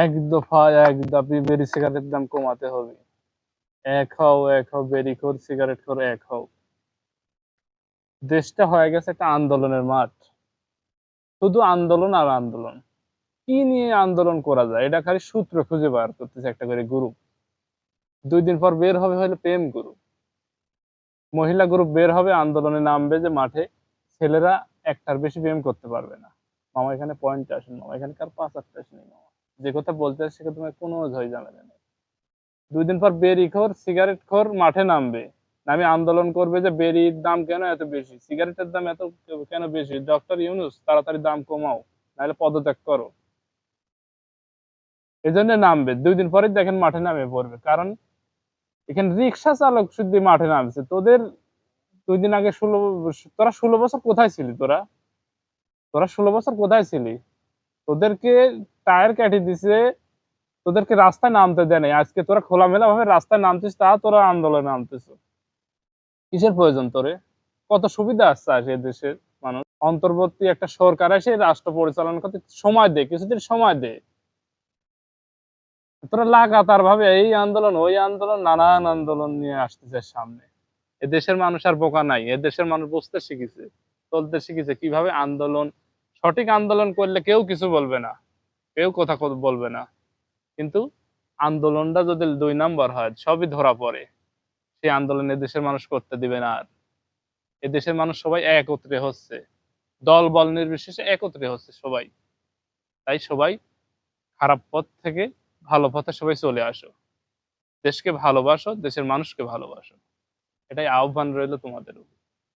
এক দফা, এক দাবি বেরি সিগারেটের দাম কমাতে হবে। এক হও এক হও, বেরি খোর সিগারেট খোর, এক হও। দেশটা হয়ে গেছে একটা আন্দোলনের মাঠ। শুধু আন্দোলন আর আন্দোলন। কি নিয়ে আন্দোলন করা যায়? এটা খালি সূত্র খুঁজে বার করতেছে একটা করে গ্রুপ দুই দিন পর বের হবে হলো প্রেম গ্রুপ মহিলা গ্রুপ বের হবে, আন্দোলনে নামবে যে মাঠে ছেলেরা একটার বেশি প্রেম করতে পারবে না। মামা এখানে পয়েন্ট আসেন মামা এখানে কার পাঁচ, আটটা আসেনি মামা যে কথা বলতে আসছে সেটা কোনো ঝয় ঝামেলা নেই দুই দিন পর বেরি খোর, সিগারেট খোর মাঠে নামবে। নামে আন্দোলন করবে যে বেরির দাম কেন এত বেশি? সিগারেটের দাম এত কেন বেশি? ডক্টর ইউনুস, তাড়াতাড়ি দাম কমাও, নাহলে পদত্যাগ করো। এই জন্য নামবে। দুই দিন পরে দেখেন মাঠে নামে পড়বে। কারণ এখানে রিক্সা চালক শুদ্ধ মাঠে নামছে। তোদের দুই দিন আগে ষোলো তোরা ষোলো বছর কোথায় ছিলি তোরা? তোরা ষোলো বছর কোথায় ছিলি? তোদেরকে টায়ার কেটে দিছে, তোদেরকে রাস্তায় নামতে দেয় নাই। আজকে তোরা খোলামেলা ভাবে রাস্তায় নামতিস তা তোরা আন্দোলনে নামতেছ। কিসের প্রয়োজন তোরে? কত সুবিধা আসছে আসে দেশের মানুষ? অন্তর্বর্তী একটা সরকার এসে রাষ্ট্র পরিচালনা করতে সময় দে কিছুদিন সময় দে তোরা লাগাতার ভাবে এই আন্দোলন, ওই আন্দোলন, নানান আন্দোলন নিয়ে আসতেছে সামনে। এ দেশের মানুষ আর বোকা নাই, এ দেশের মানুষ বুঝতে শিখেছে, চলতে শিখেছে কীভাবে আন্দোলন, সঠিক আন্দোলন করলে কেউ কিছু বলবে না। কেউ কথা বলবে না। কিন্তু আন্দোলনটা যদি দুই নাম্বার হয়, সবই ধরা পড়ে। সেই আন্দোলন দেশের মানুষ করতে দিবে না আর। দেশের মানুষ সবাই একত্রে হচ্ছে। দল বল নির্বিশেষে একত্রে হচ্ছে সবাই। তাই সবাই খারাপ পথ থেকে ভালো পথে সবাই চলে আসো। দেশকে ভালোবাসো, দেশের মানুষকে ভালোবাসো। এটাই আহ্বান রইল তোমাদের উপর।